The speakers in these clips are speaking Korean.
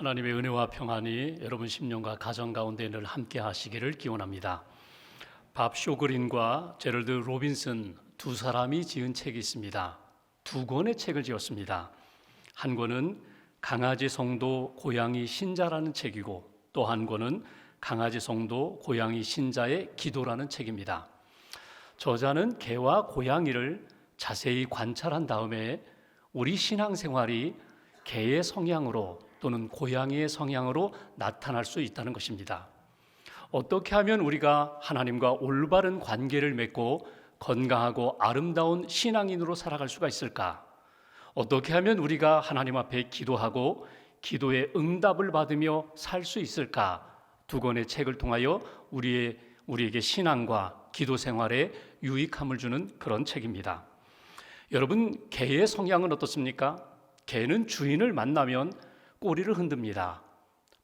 하나님의 은혜와 평안이 여러분 심령과 가정 가운데 늘 함께 하시기를 기원합니다. 밥 쇼그린과 제럴드 로빈슨 두 사람이 지은 책이 있습니다. 두 권의 책을 지었습니다. 한 권은 강아지 성도 고양이 신자라는 책이고 또 한 권은 강아지 성도 고양이 신자의 기도라는 책입니다. 저자는 개와 고양이를 자세히 관찰한 다음에 우리 신앙생활이 개의 성향으로 또는 고양이의 성향으로 나타날 수 있다는 것입니다. 어떻게 하면 우리가 하나님과 올바른 관계를 맺고 건강하고 아름다운 신앙인으로 살아갈 수가 있을까? 어떻게 하면 우리가 하나님 앞에 기도하고 기도의 응답을 받으며 살 수 있을까? 두 권의 책을 통하여 우리의 우리에게 신앙과 기도 생활에 유익함을 주는 그런 책입니다. 여러분, 개의 성향은 어떻습니까? 개는 주인을 만나면 꼬리를 흔듭니다.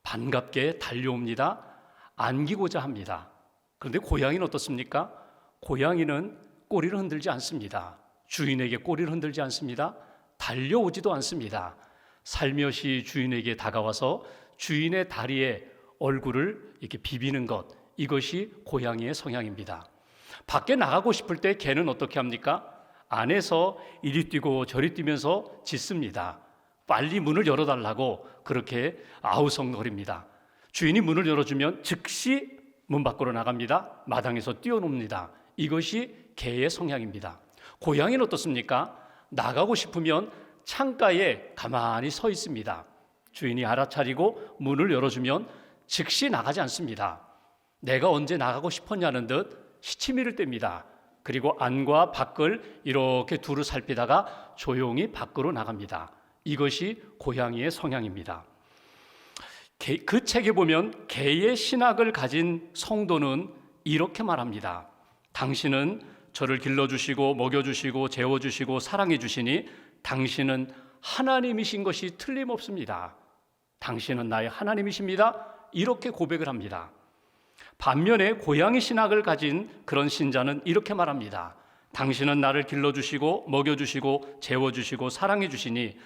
반갑게 달려옵니다. 안기고자 합니다. 그런데 고양이는 어떻습니까? 고양이는 꼬리를 흔들지 않습니다. 주인에게 꼬리를 흔들지 않습니다. 달려오지도 않습니다. 살며시 주인에게 다가와서 주인의 다리에 얼굴을 이렇게 비비는 것, 이것이 고양이의 성향입니다. 밖에 나가고 싶을 때 개는 어떻게 합니까? 안에서 이리 뛰고 저리 뛰면서 짖습니다. 빨리 문을 열어달라고 그렇게 아우성거립니다. 주인이 문을 열어주면 즉시 문 밖으로 나갑니다. 마당에서 뛰어놉니다. 이것이 개의 성향입니다. 고양이는 어떻습니까? 나가고 싶으면 창가에 가만히 서 있습니다. 주인이 알아차리고 문을 열어주면 즉시 나가지 않습니다. 내가 언제 나가고 싶었냐는 듯 시치미를 뗍니다. 그리고 안과 밖을 이렇게 두루 살피다가 조용히 밖으로 나갑니다. 이것이 고양이의 성향입니다. 개- 그 책에 보면 개의 신학을 가진 성도는 이렇게 말합니다. 당신은 저를 길러주시고 먹여주시고 재워주시고 사랑해주시니 당신은 하나님이신 것이 틀림없습니다. 당신은 나의 하나님이십니다. 이렇게 고백을 합니다. 반면에 고양이 신학을 가진 그런 신자는 이렇게 말합니다. 당신은 나를 길러주시고 먹여주시고 재워주시고 사랑해주시니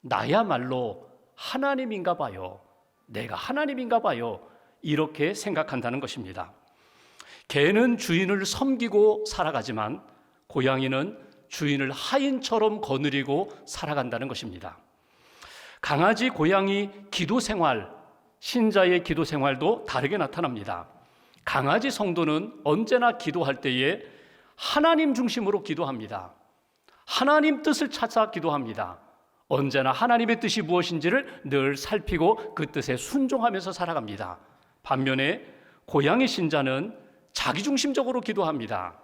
나야말로 하나님인가 봐요. 내가 하나님인가 봐요. 이렇게 생각한다는 것입니다. 개는 주인을 섬기고 살아가지만 고양이는 주인을 하인처럼 거느리고 살아간다는 것입니다. 강아지, 고양이 기도 생활, 신자의 기도 생활도 다르게 나타납니다. 강아지 성도는 언제나 기도할 때에 하나님 중심으로 기도합니다. 하나님 뜻을 찾아 기도합니다. 언제나 하나님의 뜻이 무엇인지를 늘 살피고 그 뜻에 순종하면서 살아갑니다. 반면에 고양이 신자는 자기중심적으로 기도합니다.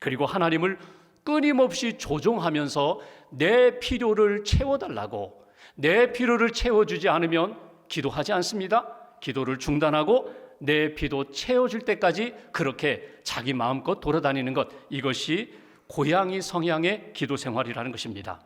그리고 하나님을 끊임없이 조종하면서 내 필요를 채워달라고 내 필요를 채워주지 않으면 기도하지 않습니다. 기도를 중단하고 내 필요 채워줄 때까지 그렇게 자기 마음껏 돌아다니는 것 이것이 고양이 성향의 기도 생활이라는 것입니다.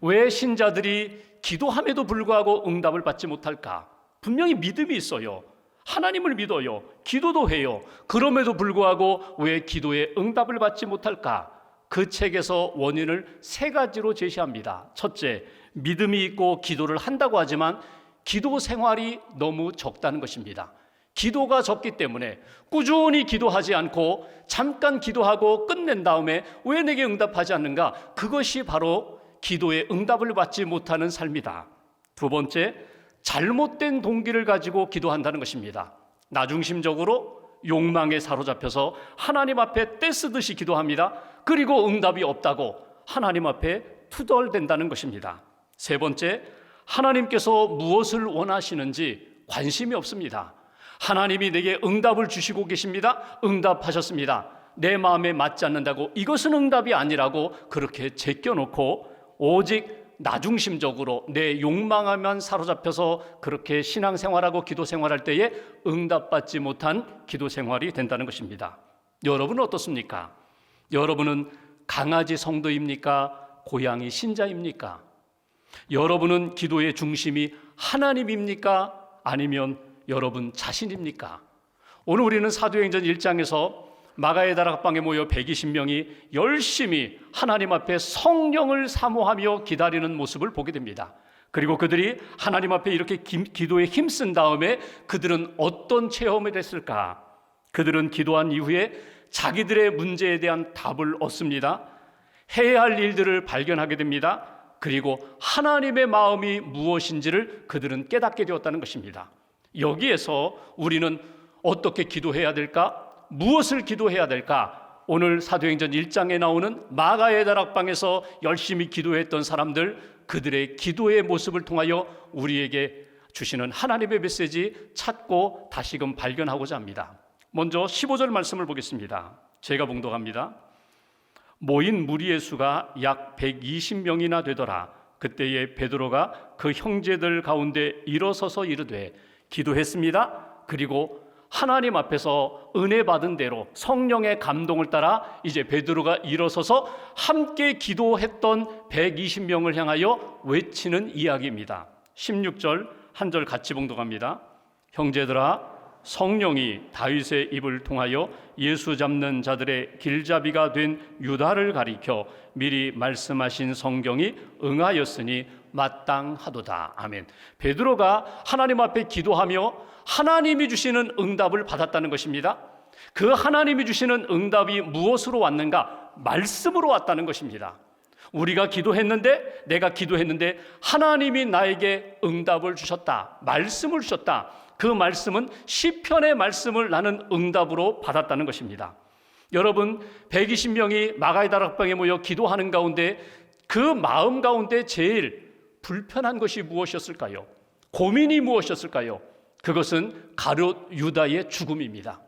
왜 신자들이 기도함에도 불구하고 응답을 받지 못할까? 분명히 믿음이 있어요. 하나님을 믿어요. 기도도 해요. 그럼에도 불구하고 왜 기도에 응답을 받지 못할까? 그 책에서 원인을 세 가지로 제시합니다. 첫째, 믿음이 있고 기도를 한다고 하지만 기도 생활이 너무 적다는 것입니다. 기도가 적기 때문에 꾸준히 기도하지 않고 잠깐 기도하고 끝낸 다음에 왜 내게 응답하지 않는가? 그것이 바로 기도에 응답을 받지 못하는 삶이다. 두 번째, 잘못된 동기를 가지고 기도한다는 것입니다. 나중심적으로 욕망에 사로잡혀서 하나님 앞에 떼쓰듯이 기도합니다. 그리고 응답이 없다고 하나님 앞에 투덜댄다는 것입니다. 세 번째, 하나님께서 무엇을 원하시는지 관심이 없습니다. 하나님이 내게 응답을 주시고 계십니다. 응답하셨습니다. 내 마음에 맞지 않는다고 이것은 응답이 아니라고 그렇게 제껴놓고 오직 나중심적으로 내 욕망에만 사로잡혀서 그렇게 신앙생활하고 기도생활할 때에 응답받지 못한 기도생활이 된다는 것입니다. 여러분은 어떻습니까? 여러분은 강아지 성도입니까? 고양이 신자입니까? 여러분은 기도의 중심이 하나님입니까? 아니면 여러분 자신입니까? 오늘 우리는 사도행전 1장에서 마가의 다락방에 모여 120명이 열심히 하나님 앞에 성령을 사모하며 기다리는 모습을 보게 됩니다. 그리고 그들이 하나님 앞에 이렇게 기, 기도에 힘쓴 다음에 그들은 어떤 체험을 했을까? 그들은 기도한 이후에 자기들의 문제에 대한 답을 얻습니다. 해야 할 일들을 발견하게 됩니다. 그리고 하나님의 마음이 무엇인지를 그들은 깨닫게 되었다는 것입니다. 여기에서 우리는 어떻게 기도해야 될까? 무엇을 기도해야 될까? 오늘 사도행전 1장에 나오는 마가의 다락방에서 열심히 기도했던 사람들 그들의 기도의 모습을 통하여 우리에게 주시는 하나님의 메시지 찾고 다시금 발견하고자 합니다. 먼저 15절 말씀을 보겠습니다. 제가 봉독합니다. 모인 무리의 수가 약 120명이나 되더라. 그때에 베드로가 그 형제들 가운데 일어서서 이르되 기도했습니다. 그리고 하나님 앞에서 은혜 받은 대로 성령의 감동을 따라 이제 베드로가 일어서서 함께 기도했던 120명을 향하여 외치는 이야기입니다. 16절 한 절 같이 봉독합니다. 형제들아 성령이 다윗의 입을 통하여 예수 잡는 자들의 길잡이가 된 유다를 가리켜 미리 말씀하신 성경이 응하였으니 마땅하도다. 아멘. 베드로가 하나님 앞에 기도하며 하나님이 주시는 응답을 받았다는 것입니다. 그 하나님이 주시는 응답이 무엇으로 왔는가? 말씀으로 왔다는 것입니다. 우리가 기도했는데 내가 기도했는데 하나님이 나에게 응답을 주셨다. 말씀을 주셨다. 그 말씀은 시편의 말씀을 나는 응답으로 받았다는 것입니다. 여러분 120명이 마가의 다락방에 모여 기도하는 가운데 그 마음 가운데 제일 불편한 것이 무엇이었을까요? 고민이 무엇이었을까요? 그것은 가롯 유다의 죽음입니다.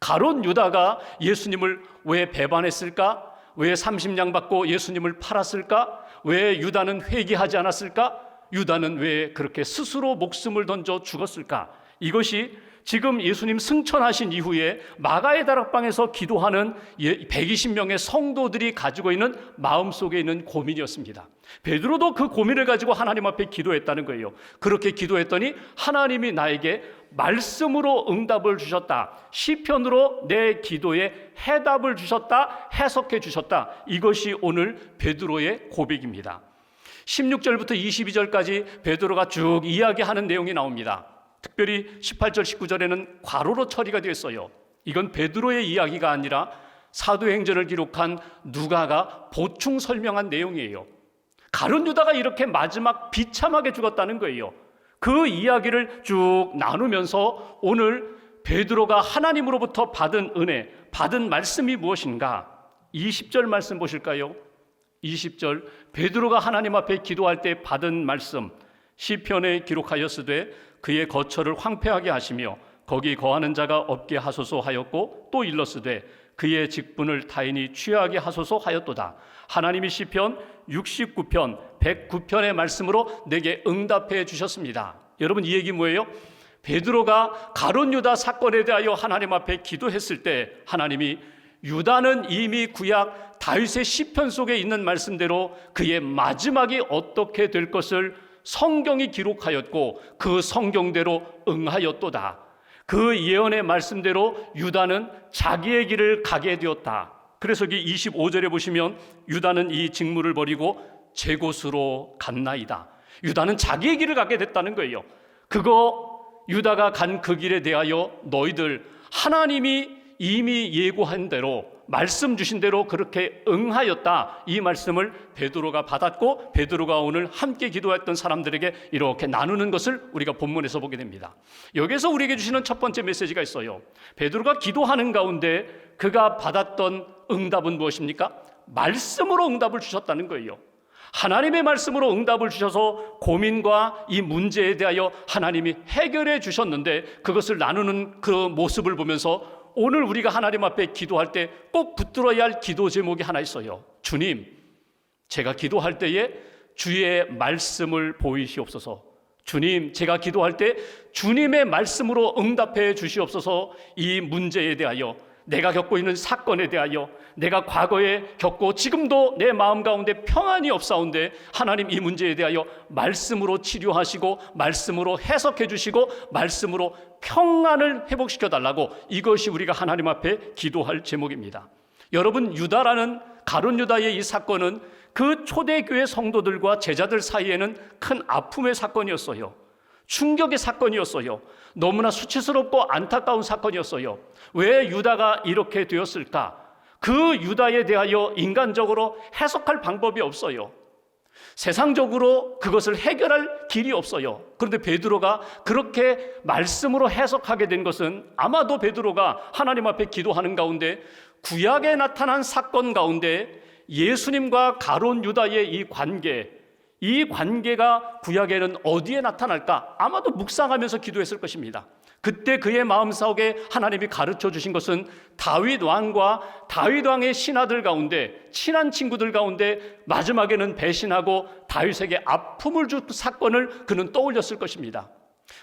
가롯 유다가 예수님을 왜 배반했을까? 왜 30냥 받고 예수님을 팔았을까? 왜 유다는 회개하지 않았을까? 유다는 왜 그렇게 스스로 목숨을 던져 죽었을까? 이것이 지금 예수님 승천하신 이후에 마가의 다락방에서 기도하는 120명의 성도들이 가지고 있는 마음속에 있는 고민이었습니다. 베드로도 그 고민을 가지고 하나님 앞에 기도했다는 거예요. 그렇게 기도했더니 하나님이 나에게 말씀으로 응답을 주셨다. 시편으로 내 기도에 해답을 주셨다. 해석해 주셨다. 이것이 오늘 베드로의 고백입니다. 16절부터 22절까지 베드로가 쭉 이야기하는 내용이 나옵니다. 특별히 18절 19절에는 괄호로 처리가 되었어요. 이건 베드로의 이야기가 아니라 사도행전을 기록한 누가가 보충 설명한 내용이에요. 가룟 유다가 이렇게 마지막 비참하게 죽었다는 거예요. 그 이야기를 쭉 나누면서 오늘 베드로가 하나님으로부터 받은 은혜, 받은 말씀이 무엇인가? 20절 말씀 보실까요? 20절 베드로가 하나님 앞에 기도할 때 받은 말씀 시편에 기록하였으되 그의 거처를 황폐하게 하시며 거기 거하는 자가 없게 하소서 하였고 또 일렀으되 그의 직분을 타인이 취하게 하소서 하였도다. 하나님이 시편 69편 109편의 말씀으로 내게 응답해 주셨습니다. 여러분 이 얘기 뭐예요? 베드로가 가론 유다 사건에 대하여 하나님 앞에 기도했을 때 하나님이 유다는 이미 구약 다윗의 시편 속에 있는 말씀대로 그의 마지막이 어떻게 될 것을 성경이 기록하였고 그 성경대로 응하였도다. 그 예언의 말씀대로 유다는 자기의 길을 가게 되었다. 그래서 이 25절에 보시면 유다는 이 직무를 버리고 제 곳으로 갔나이다. 유다는 자기의 길을 가게 됐다는 거예요. 그거 유다가 간 그 길에 대하여 너희들 하나님이 이미 예고한 대로 말씀 주신 대로 그렇게 응하였다. 이 말씀을 베드로가 받았고 베드로가 오늘 함께 기도했던 사람들에게 이렇게 나누는 것을 우리가 본문에서 보게 됩니다. 여기서 우리에게 주시는 첫 번째 메시지가 있어요. 베드로가 기도하는 가운데 그가 받았던 응답은 무엇입니까? 말씀으로 응답을 주셨다는 거예요. 하나님의 말씀으로 응답을 주셔서 고민과 이 문제에 대하여 하나님이 해결해 주셨는데 그것을 나누는 그 모습을 보면서 오늘 우리가 하나님 앞에 기도할 때 꼭 붙들어야 할 기도 제목이 하나 있어요. 주님, 제가 기도할 때에 주의 말씀을 보이시옵소서. 주님, 제가 기도할 때 주님의 말씀으로 응답해 주시옵소서 이 문제에 대하여 내가 겪고 있는 사건에 대하여 내가 과거에 겪고 지금도 내 마음 가운데 평안이 없사온데 하나님 이 문제에 대하여 말씀으로 치료하시고 말씀으로 해석해 주시고 말씀으로 평안을 회복시켜 달라고 이것이 우리가 하나님 앞에 기도할 제목입니다. 여러분 유다라는 가론 유다의 이 사건은 그 초대교회 성도들과 제자들 사이에는 큰 아픔의 사건이었어요. 충격의 사건이었어요. 너무나 수치스럽고 안타까운 사건이었어요. 왜 유다가 이렇게 되었을까? 그 유다에 대하여 인간적으로 해석할 방법이 없어요. 세상적으로 그것을 해결할 길이 없어요. 그런데 베드로가 그렇게 말씀으로 해석하게 된 것은 아마도 베드로가 하나님 앞에 기도하는 가운데 구약에 나타난 사건 가운데 예수님과 가론 유다의 이 관계, 이 관계가 구약에는 어디에 나타날까? 아마도 묵상하면서 기도했을 것입니다. 그때 그의 마음속에 하나님이 가르쳐 주신 것은 다윗 왕과 다윗 왕의 신하들 가운데 친한 친구들 가운데 마지막에는 배신하고 다윗에게 아픔을 준 사건을 그는 떠올렸을 것입니다.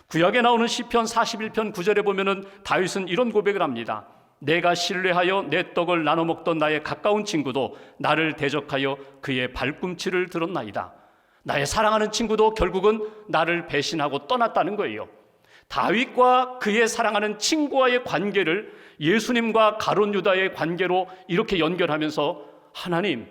구약에 나오는 시편 41편 9절에 보면은 다윗은 이런 고백을 합니다. 내가 신뢰하여 내 떡을 나눠 먹던 나의 가까운 친구도 나를 대적하여 그의 발꿈치를 들었나이다. 나의 사랑하는 친구도 결국은 나를 배신하고 떠났다는 거예요. 다윗과 그의 사랑하는 친구와의 관계를 예수님과 가론 유다의 관계로 이렇게 연결하면서 하나님,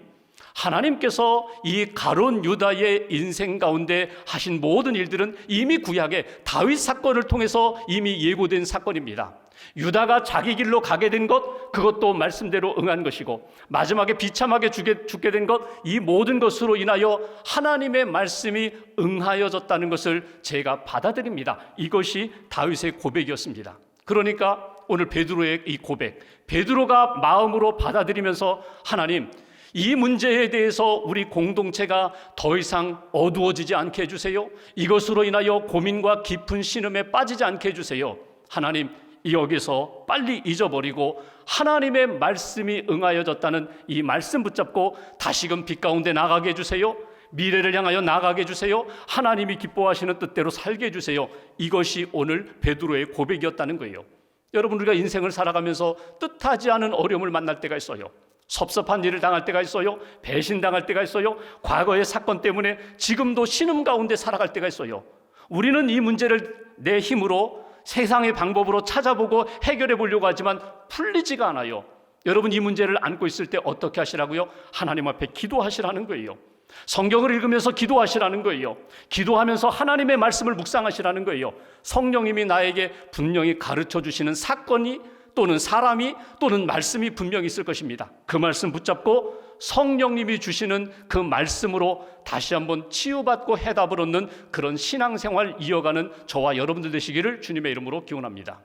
하나님께서 이 가론 유다의 인생 가운데 하신 모든 일들은 이미 구약에 다윗 사건을 통해서 이미 예고된 사건입니다. 유다가 자기 길로 가게 된 것, 그것도 말씀대로 응한 것이고, 마지막에 비참하게 죽게 된 것, 이 모든 것으로 인하여 하나님의 말씀이 응하여졌다는 것을 제가 받아들입니다. 이것이 다윗의 고백이었습니다. 그러니까 오늘 베드로의 이 고백, 베드로가 마음으로 받아들이면서 하나님, 이 문제에 대해서 우리 공동체가 더 이상 어두워지지 않게 해주세요. 이것으로 인하여 고민과 깊은 신음에 빠지지 않게 해주세요. 하나님, 여기서 빨리 잊어버리고 하나님의 말씀이 응하여졌다는 이 말씀 붙잡고 다시금 빛 가운데 나가게 해주세요. 미래를 향하여 나가게 해주세요. 하나님이 기뻐하시는 뜻대로 살게 해주세요. 이것이 오늘 베드로의 고백이었다는 거예요. 여러분 우리가 인생을 살아가면서 뜻하지 않은 어려움을 만날 때가 있어요. 섭섭한 일을 당할 때가 있어요. 배신당할 때가 있어요. 과거의 사건 때문에 지금도 신음 가운데 살아갈 때가 있어요. 우리는 이 문제를 내 힘으로 세상의 방법으로 찾아보고 해결해 보려고 하지만 풀리지가 않아요. 여러분 이 문제를 안고 있을 때 어떻게 하시라고요? 하나님 앞에 기도하시라는 거예요. 성경을 읽으면서 기도하시라는 거예요. 기도하면서 하나님의 말씀을 묵상하시라는 거예요. 성령님이 나에게 분명히 가르쳐 주시는 사건이 또는 사람이 또는 말씀이 분명히 있을 것입니다. 그 말씀 붙잡고 성령님이 주시는 그 말씀으로 다시 한번 치유받고 해답을 얻는 그런 신앙생활 이어가는 저와 여러분들 되시기를 주님의 이름으로 기원합니다.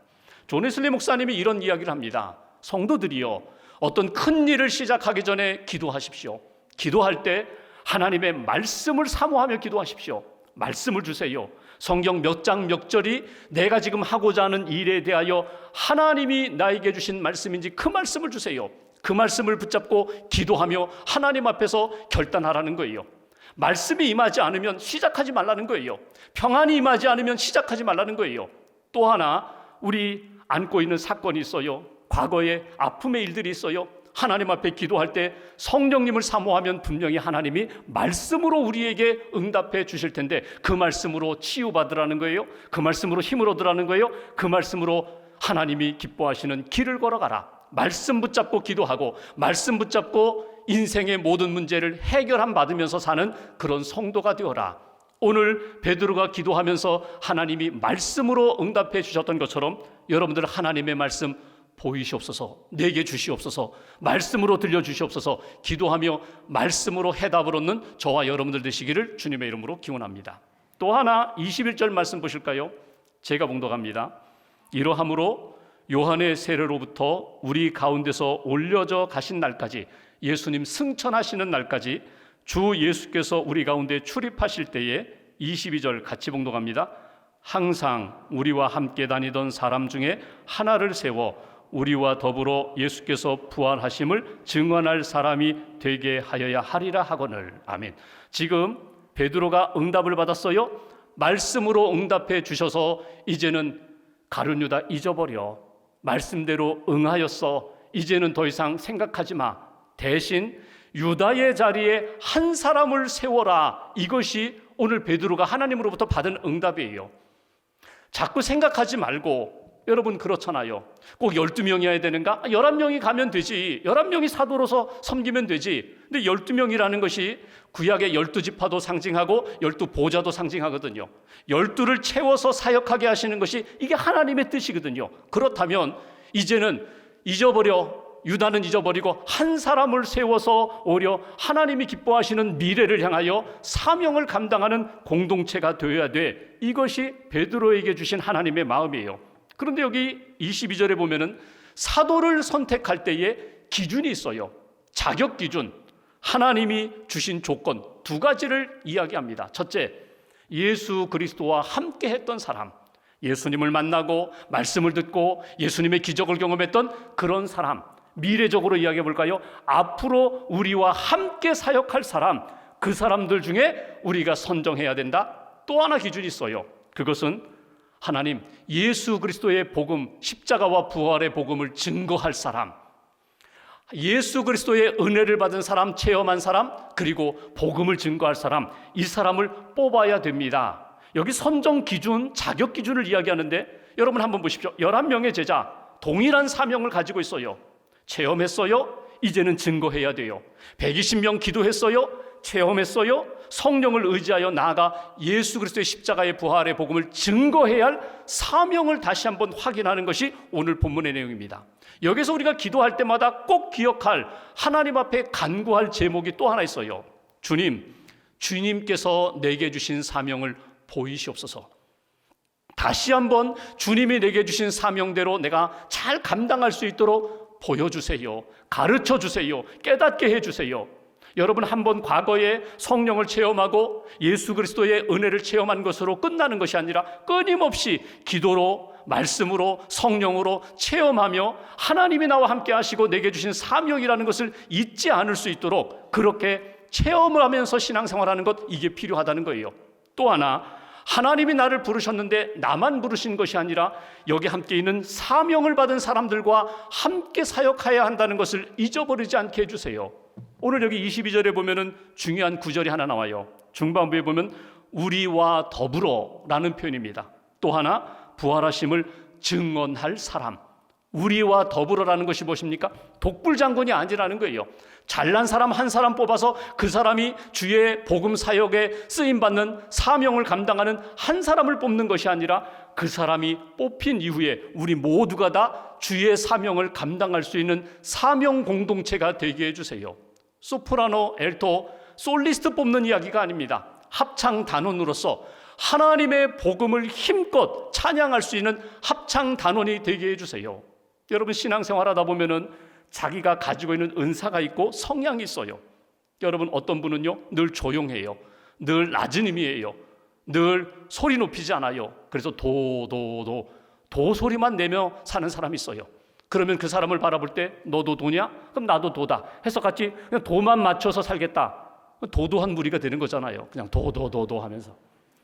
존웨슬리 목사님이 이런 이야기를 합니다. 성도들이요. 어떤 큰 일을 시작하기 전에 기도하십시오. 기도할 때 하나님의 말씀을 사모하며 기도하십시오. 말씀을 주세요. 성경 몇 장 몇 절이 내가 지금 하고자 하는 일에 대하여 하나님이 나에게 주신 말씀인지 그 말씀을 주세요. 그 말씀을 붙잡고 기도하며 하나님 앞에서 결단하라는 거예요. 말씀이 임하지 않으면 시작하지 말라는 거예요. 평안이 임하지 않으면 시작하지 말라는 거예요. 또 하나 우리 안고 있는 사건이 있어요. 과거에 아픔의 일들이 있어요. 하나님 앞에 기도할 때 성령님을 사모하면 분명히 하나님이 말씀으로 우리에게 응답해 주실 텐데 그 말씀으로 치유받으라는 거예요. 그 말씀으로 힘을 얻으라는 거예요. 그 말씀으로 하나님이 기뻐하시는 길을 걸어가라. 말씀 붙잡고 기도하고 말씀 붙잡고 인생의 모든 문제를 해결함 받으면서 사는 그런 성도가 되어라. 오늘 베드로가 기도하면서 하나님이 말씀으로 응답해 주셨던 것처럼 여러분들 하나님의 말씀 보이시옵소서, 내게 주시옵소서, 말씀으로 들려주시옵소서, 기도하며 말씀으로 해답을 얻는 저와 여러분들 되시기를 주님의 이름으로 기원합니다. 또 하나 21절 말씀 보실까요? 제가 봉독합니다. 이러함으로 요한의 세례로부터 우리 가운데서 올려져 가신 날까지 예수님 승천하시는 날까지 주 예수께서 우리 가운데 출입하실 때에 22절 같이 봉독합니다. 항상 우리와 함께 다니던 사람 중에 하나를 세워 우리와 더불어 예수께서 부활하심을 증언할 사람이 되게 하여야 하리라 하거늘 아멘. 지금 베드로가 응답을 받았어요. 말씀으로 응답해 주셔서 이제는 가룟유다 잊어버려. 말씀대로 응하였어. 이제는 더 이상 생각하지 마. 대신 유다의 자리에 한 사람을 세워라. 이것이 오늘 베드로가 하나님으로부터 받은 응답이에요. 자꾸 생각하지 말고 여러분 그렇잖아요. 꼭 12명이어야 되는가? 11명이 가면 되지. 11명이 사도로서 섬기면 되지. 근데 12명이라는 것이 구약의 12지파도 상징하고 12보좌도 상징하거든요. 12를 채워서 사역하게 하시는 것이 이게 하나님의 뜻이거든요. 그렇다면 이제는 잊어버려 유다는 잊어버리고 한 사람을 세워서 오려 하나님이 기뻐하시는 미래를 향하여 사명을 감당하는 공동체가 되어야 돼. 이것이 베드로에게 주신 하나님의 마음이에요. 그런데 여기 22절에 보면은 사도를 선택할 때에 기준이 있어요. 자격 기준. 하나님이 주신 조건 두 가지를 이야기합니다. 첫째, 예수 그리스도와 함께 했던 사람. 예수님을 만나고 말씀을 듣고 예수님의 기적을 경험했던 그런 사람. 미래적으로 이야기해 볼까요? 앞으로 우리와 함께 사역할 사람, 그 사람들 중에 우리가 선정해야 된다. 또 하나 기준이 있어요. 그것은 하나님 예수 그리스도의 복음, 십자가와 부활의 복음을 증거할 사람. 예수 그리스도의 은혜를 받은 사람, 체험한 사람, 그리고 복음을 증거할 사람, 이 사람을 뽑아야 됩니다. 여기 선정 기준, 자격 기준을 이야기하는데 여러분 한번 보십시오. 11명의 제자, 동일한 사명을 가지고 있어요. 체험했어요. 이제는 증거해야 돼요. 120명 기도했어요. 체험했어요. 성령을 의지하여 나아가 예수 그리스도의 십자가의 부활의 복음을 증거해야 할 사명을 다시 한번 확인하는 것이 오늘 본문의 내용입니다. 여기서 우리가 기도할 때마다 꼭 기억할 하나님 앞에 간구할 제목이 또 하나 있어요. 주님, 주님께서 내게 주신 사명을 보이시옵소서. 다시 한번 주님이 내게 주신 사명대로 내가 잘 감당할 수 있도록 보여주세요. 가르쳐 주세요. 깨닫게 해주세요. 여러분 한 번 과거에 성령을 체험하고 예수 그리스도의 은혜를 체험한 것으로 끝나는 것이 아니라 끊임없이 기도로 말씀으로 성령으로 체험하며 하나님이 나와 함께 하시고 내게 주신 사명이라는 것을 잊지 않을 수 있도록 그렇게 체험을 하면서 신앙생활하는 것 이게 필요하다는 거예요. 또 하나 하나님이 나를 부르셨는데 나만 부르신 것이 아니라 여기 함께 있는 사명을 받은 사람들과 함께 사역해야 한다는 것을 잊어버리지 않게 해주세요. 오늘 여기 22절에 보면은 중요한 구절이 하나 나와요. 중반부에 보면 우리와 더불어라는 표현입니다. 또 하나 부활하심을 증언할 사람. 우리와 더불어라는 것이 무엇입니까? 독불 장군이 아니라는 거예요. 잘난 사람 한 사람 뽑아서 그 사람이 주의 복음 사역에 쓰임 받는 사명을 감당하는 한 사람을 뽑는 것이 아니라 그 사람이 뽑힌 이후에 우리 모두가 다 주의 사명을 감당할 수 있는 사명 공동체가 되게 해 주세요. 소프라노, 엘토, 솔리스트 뽑는 이야기가 아닙니다. 합창 단원으로서 하나님의 복음을 힘껏 찬양할 수 있는 합창 단원이 되게 해주세요. 여러분 신앙생활 하다 보면은 자기가 가지고 있는 은사가 있고 성향이 있어요. 여러분 어떤 분은요 늘 조용해요. 늘 낮은 의미예요. 늘 소리 높이지 않아요. 그래서 도도도 도 소리만 내며 사는 사람이 있어요. 그러면 그 사람을 바라볼 때 너도 도냐? 그럼 나도 도다. 해서 같이 그냥 도만 맞춰서 살겠다. 도도한 무리가 되는 거잖아요. 그냥 도도도도 하면서.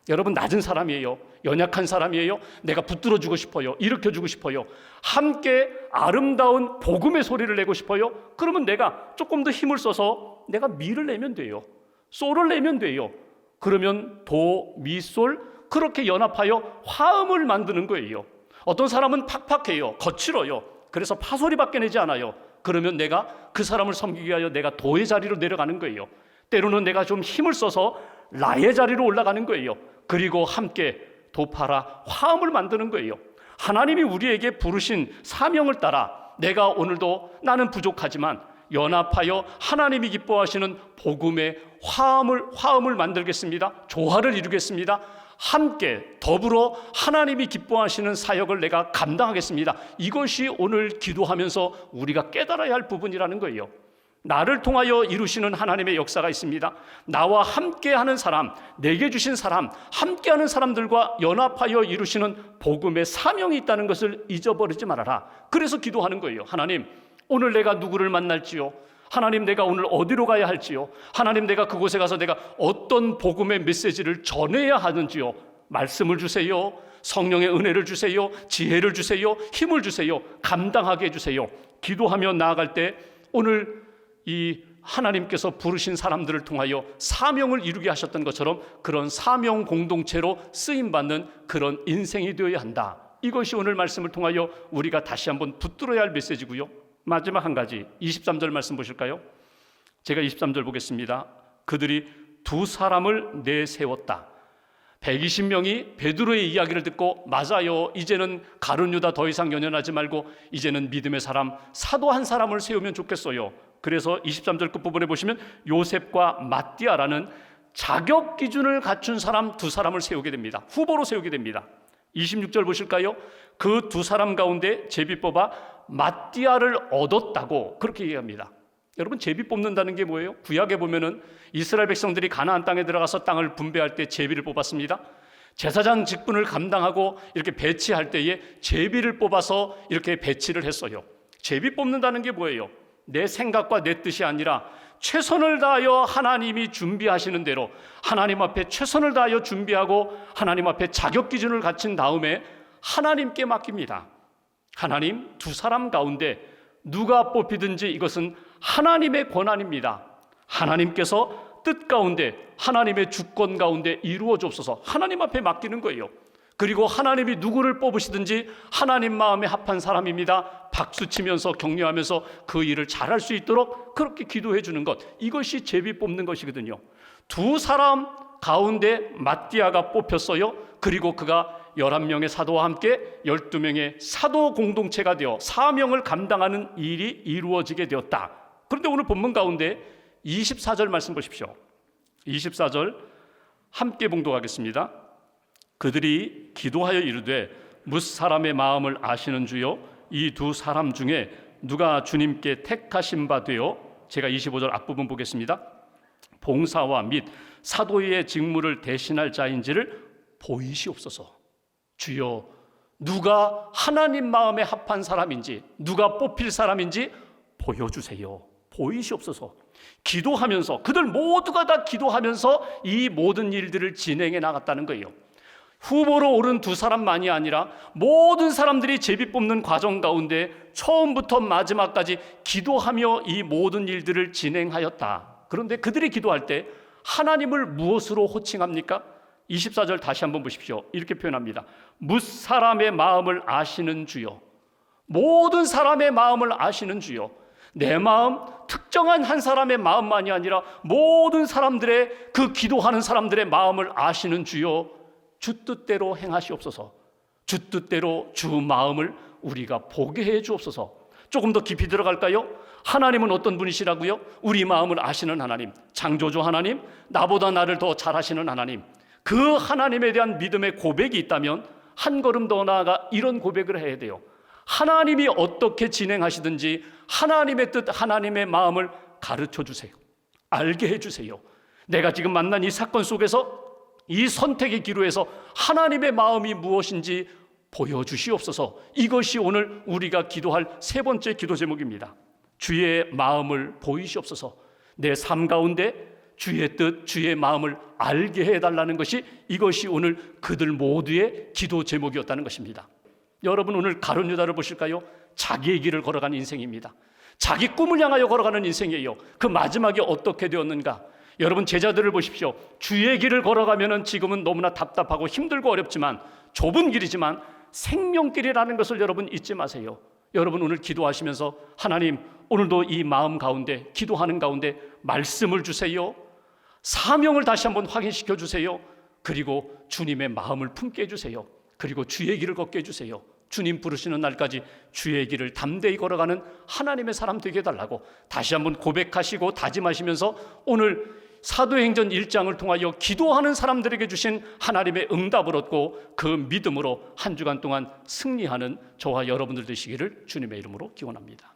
여러분 낮은 사람이에요. 연약한 사람이에요. 내가 붙들어 주고 싶어요. 일으켜 주고 싶어요. 함께 아름다운 복음의 소리를 내고 싶어요. 그러면 내가 조금 더 힘을 써서 내가 미를 내면 돼요. 솔을 내면 돼요. 그러면 도, 미, 솔 그렇게 연합하여 화음을 만드는 거예요. 어떤 사람은 팍팍해요. 거칠어요. 그래서 파소리밖에 내지 않아요. 그러면 내가 그 사람을 섬기기 위하여 내가 도의 자리로 내려가는 거예요. 때로는 내가 좀 힘을 써서 라의 자리로 올라가는 거예요. 그리고 함께 도파라 화음을 만드는 거예요. 하나님이 우리에게 부르신 사명을 따라 내가 오늘도 나는 부족하지만 연합하여 하나님이 기뻐하시는 복음의 화음을 화음을 만들겠습니다. 조화를 이루겠습니다. 함께 더불어 하나님이 기뻐하시는 사역을 내가 감당하겠습니다. 이것이 오늘 기도하면서 우리가 깨달아야 할 부분이라는 거예요. 나를 통하여 이루시는 하나님의 역사가 있습니다. 나와 함께 하는 사람, 내게 주신 사람, 함께 하는 사람들과 연합하여 이루시는 복음의 사명이 있다는 것을 잊어버리지 말아라. 그래서 기도하는 거예요. 하나님, 오늘 내가 누구를 만날지요? 하나님 내가 오늘 어디로 가야 할지요? 하나님 내가 그곳에 가서 내가 어떤 복음의 메시지를 전해야 하는지요? 말씀을 주세요. 성령의 은혜를 주세요. 지혜를 주세요. 힘을 주세요. 감당하게 해주세요. 기도하며 나아갈 때 오늘 이 하나님께서 부르신 사람들을 통하여 사명을 이루게 하셨던 것처럼 그런 사명 공동체로 쓰임 받는 그런 인생이 되어야 한다. 이것이 오늘 말씀을 통하여 우리가 다시 한번 붙들어야 할 메시지고요. 마지막 한 가지 23절 말씀 보실까요? 제가 23절 보겠습니다. 그들이 두 사람을 내세웠다. 120명이 베드로의 이야기를 듣고 맞아요. 이제는 가룟 유다 더 이상 연연하지 말고 이제는 믿음의 사람 사도 한 사람을 세우면 좋겠어요. 그래서 23절 끝부분에 보시면 요셉과 마띠아라는 자격 기준을 갖춘 사람 두 사람을 세우게 됩니다. 후보로 세우게 됩니다. 26절 보실까요? 그 두 사람 가운데 제비 뽑아 마띠아를 얻었다고 그렇게 얘기합니다. 여러분 제비 뽑는다는 게 뭐예요? 구약에 보면은 이스라엘 백성들이 가나안 땅에 들어가서 땅을 분배할 때 제비를 뽑았습니다. 제사장 직분을 감당하고 이렇게 배치할 때에 제비를 뽑아서 이렇게 배치를 했어요. 제비 뽑는다는 게 뭐예요? 내 생각과 내 뜻이 아니라 최선을 다하여 하나님이 준비하시는 대로 하나님 앞에 최선을 다하여 준비하고 하나님 앞에 자격 기준을 갖춘 다음에 하나님께 맡깁니다. 하나님 두 사람 가운데 누가 뽑히든지 이것은 하나님의 권한입니다. 하나님께서 뜻 가운데 하나님의 주권 가운데 이루어 줍소서 하나님 앞에 맡기는 거예요. 그리고 하나님이 누구를 뽑으시든지 하나님 마음에 합한 사람입니다. 박수 치면서 격려하면서 그 일을 잘할 수 있도록 그렇게 기도해 주는 것. 이것이 제비 뽑는 것이거든요. 두 사람 가운데 마띠아가 뽑혔어요. 그리고 그가 11명의 사도와 함께 12명의 사도 공동체가 되어 사명을 감당하는 일이 이루어지게 되었다. 그런데 오늘 본문 가운데 24절 말씀 보십시오. 24절 함께 봉독하겠습니다. 그들이 기도하여 이르되 무 사람의 마음을 아시는 주요 이두 사람 중에 누가 주님께 택하신 바 되어 제가 25절 앞부분 보겠습니다. 봉사와 및 사도의 직무를 대신할 자인지를 보이시옵소서. 주여 누가 하나님 마음에 합한 사람인지 누가 뽑힐 사람인지 보여주세요. 보이시옵소서. 기도하면서 그들 모두가 다 기도하면서 이 모든 일들을 진행해 나갔다는 거예요. 후보로 오른 두 사람만이 아니라 모든 사람들이 제비 뽑는 과정 가운데 처음부터 마지막까지 기도하며 이 모든 일들을 진행하였다. 그런데 그들이 기도할 때 하나님을 무엇으로 호칭합니까? 24절 다시 한번 보십시오. 이렇게 표현합니다. 무 사람의 마음을 아시는 주요. 모든 사람의 마음을 아시는 주요. 내 마음, 특정한 한 사람의 마음만이 아니라 모든 사람들의 그 기도하는 사람들의 마음을 아시는 주요. 주 뜻대로 행하시옵소서. 주 뜻대로 주 마음을 우리가 보게 해 주옵소서. 조금 더 깊이 들어갈까요? 하나님은 어떤 분이시라고요? 우리 마음을 아시는 하나님, 창조주 하나님, 나보다 나를 더 잘하시는 하나님. 그 하나님에 대한 믿음의 고백이 있다면 한 걸음 더 나아가 이런 고백을 해야 돼요. 하나님이 어떻게 진행하시든지 하나님의 뜻, 하나님의 마음을 가르쳐 주세요. 알게 해 주세요. 내가 지금 만난 이 사건 속에서 이 선택의 기로에서 하나님의 마음이 무엇인지 보여주시옵소서. 이것이 오늘 우리가 기도할 세 번째 기도 제목입니다. 주의 마음을 보이시옵소서. 내 삶 가운데 주의 뜻, 주의 마음을 알게 해달라는 것이 이것이 오늘 그들 모두의 기도 제목이었다는 것입니다. 여러분 오늘 가론 유다를 보실까요? 자기의 길을 걸어가는 인생입니다. 자기 꿈을 향하여 걸어가는 인생이에요. 그 마지막에 어떻게 되었는가? 여러분 제자들을 보십시오. 주의 길을 걸어가면은 지금은 너무나 답답하고 힘들고 어렵지만 좁은 길이지만 생명길이라는 것을 여러분 잊지 마세요. 여러분 오늘 기도하시면서 하나님 오늘도 이 마음 가운데 기도하는 가운데 말씀을 주세요. 사명을 다시 한번 확인시켜 주세요. 그리고 주님의 마음을 품게 해주세요. 그리고 주의 길을 걷게 해주세요. 주님 부르시는 날까지 주의 길을 담대히 걸어가는 하나님의 사람 되게 해달라고 다시 한번 고백하시고 다짐하시면서 오늘 사도행전 1장을 통하여 기도하는 사람들에게 주신 하나님의 응답을 얻고 그 믿음으로 한 주간 동안 승리하는 저와 여러분들 되시기를 주님의 이름으로 기원합니다.